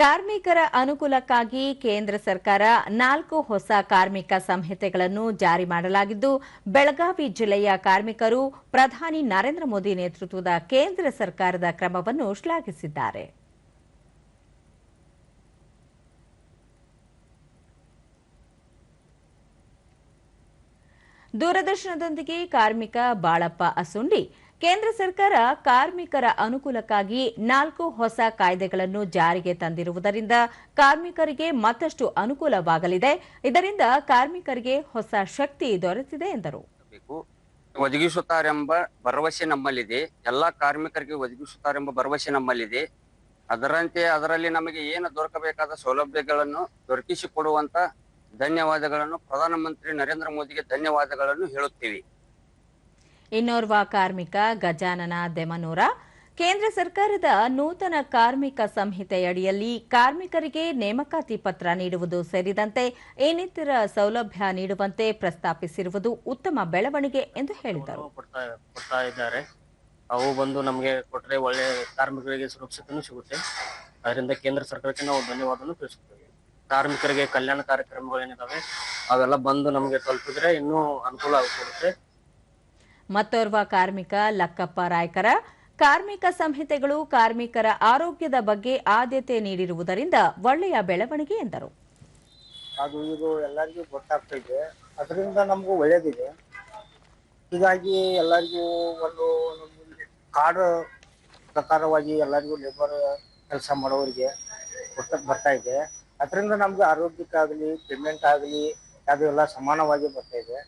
ಕಾರ್ಮಿಕರ ಅನುಕೂಲಕ್ಕಾಗಿ ಕೇಂದ್ರ ಸರ್ಕಾರ ನಾಲ್ಕು ಹೊಸ ಕಾರ್ಮಿಕ ಸಂಹಿತೆಗಳನ್ನು ಜಾರಿ ಮಾಡಲಾಗಿದ್ದು, ಬೆಳಗಾವಿ ಜಿಲ್ಲೆಯ ಕಾರ್ಮಿಕರು ಪ್ರಧಾನಿ ನರೇಂದ್ರ ಮೋದಿ ನೇತೃತ್ವದ ಕೇಂದ್ರ ಸರ್ಕಾರದ ಕ್ರಮವನ್ನು ಶ್ಲಾಘಿಸಿದ್ದಾರೆ. ದೂರದರ್ಶನದೊಂದಿಗೆ ಕಾರ್ಮಿಕ ಬಾಳಪ್ಪ ಅಸುಂಡಿ ಕೇಂದ್ರ ಸರ್ಕಾರ ಕಾರ್ಮಿಕರ ಅನುಕೂಲಕ್ಕಾಗಿ ನಾಲ್ಕು ಹೊಸ ಕಾಯ್ದೆಗಳನ್ನು ಜಾರಿಗೆ ತಂದಿರುವುದರಿಂದ ಕಾರ್ಮಿಕರಿಗೆ ಮತ್ತಷ್ಟು ಅನುಕೂಲವಾಗಲಿದೆ. ಇದರಿಂದ ಕಾರ್ಮಿಕರಿಗೆ ಹೊಸ ಶಕ್ತಿ ದೊರೆತಿದೆ ಎಂದರು. ಒದಗಿಸುತ್ತಾರೆಂಬ ಭರವಸೆ ನಮ್ಮಲ್ಲಿದೆ. ಎಲ್ಲಾ ಕಾರ್ಮಿಕರಿಗೆ ಒದಗಿಸುತ್ತಾರೆಂಬ ಭರವಸೆ ನಮ್ಮಲ್ಲಿದೆ. ಅದರಂತೆ ಅದರಲ್ಲಿ ನಮಗೆ ಏನು ದೊರಕಬೇಕಾದ ಸೌಲಭ್ಯಗಳನ್ನು ದೊರಕಿಸಿಕೊಡುವಂತ ಧನ್ಯವಾದಗಳನ್ನು ಪ್ರಧಾನಮಂತ್ರಿ ನರೇಂದ್ರ ಮೋದಿಗೆ ಧನ್ಯವಾದಗಳನ್ನು ಹೇಳುತ್ತೀವಿ. ಇನ್ನೋರ್ವ ಕಾರ್ಮಿಕ ಗಜಾನನ ದೆಮನೂರ. ಕೇಂದ್ರ ಸರ್ಕಾರದ ನೂತನ ಕಾರ್ಮಿಕ ಸಂಹಿತೆಯಡಿಯಲ್ಲಿ ಕಾರ್ಮಿಕರಿಗೆ ನೇಮಕಾತಿ ಪತ್ರ ನೀಡುವುದು ಸೇರಿದಂತೆ ಇನ್ನಿತರ ಸೌಲಭ್ಯ ನೀಡುವಂತೆ ಪ್ರಸ್ತಾಪಿಸಿರುವುದು ಉತ್ತಮ ಬೆಳವಣಿಗೆ ಎಂದು ಹೇಳಿದರು. ಅವು ಬಂದು ನಮಗೆ ಕೊಟ್ಟರೆ ಒಳ್ಳೆ ಕಾರ್ಮಿಕರಿಗೆ ಸುರಕ್ಷತೆನೂ ಸಿಗುತ್ತೆ. ಅದರಿಂದ ಕೇಂದ್ರ ಸರ್ಕಾರಕ್ಕೆ ನಾವು ಧನ್ಯವಾದನೂ ತಿಳಿಸುತ್ತೇವೆ. ಕಾರ್ಮಿಕರಿಗೆ ಕಲ್ಯಾಣ ಕಾರ್ಯಕ್ರಮಗಳೇನಿದ್ದಾವೆ ಅವೆಲ್ಲ ಬಂದು ನಮಗೆ ತಲುಪಿದ್ರೆ ಇನ್ನೂ ಅನುಕೂಲ ಆಗಿಕೊಡುತ್ತೆ ಮತ್ತೋರ್ವ ಕಾರ್ಮಿಕ ಲಕ್ಕಪ್ಪ ರಾಯ್ಕರ, ಕಾರ್ಮಿಕ ಸಂಹಿತೆಗಳು ಕಾರ್ಮಿಕರ ಆರೋಗ್ಯದ ಬಗ್ಗೆ ಆದ್ಯತೆ ನೀಡಿರುವುದರಿಂದ ಒಳ್ಳೆಯ ಬೆಳವಣಿಗೆ ಎಂದರು. ಅದು ಇದು ಎಲ್ಲರಿಗೂ ಗೊತ್ತಾಗ್ತಿದೆ ಅದರಿಂದ ನಮಗೂ ಒಳ್ಳೆಯದಿದೆ. ಹೀಗಾಗಿ ಎಲ್ಲರಿಗೂ ಒಂದು ಕಾರ್ಡ್ ಪ್ರಕಾರವಾಗಿ ಎಲ್ಲರಿಗೂ ಲೇಬರ್ ಕೆಲಸ ಮಾಡೋರಿಗೆ ಕೊಟ್ಟ ಬರ್ತಾ ಇದೆ. ಅದರಿಂದ ನಮ್ಗೆ ಆರೋಗ್ಯಕ್ಕಾಗಲಿ ಪೇಮೆಂಟ್ ಆಗಲಿ, ಅದು ಎಲ್ಲ ಸಮಾನವಾಗಿ ಬರ್ತಾ ಇದೆ.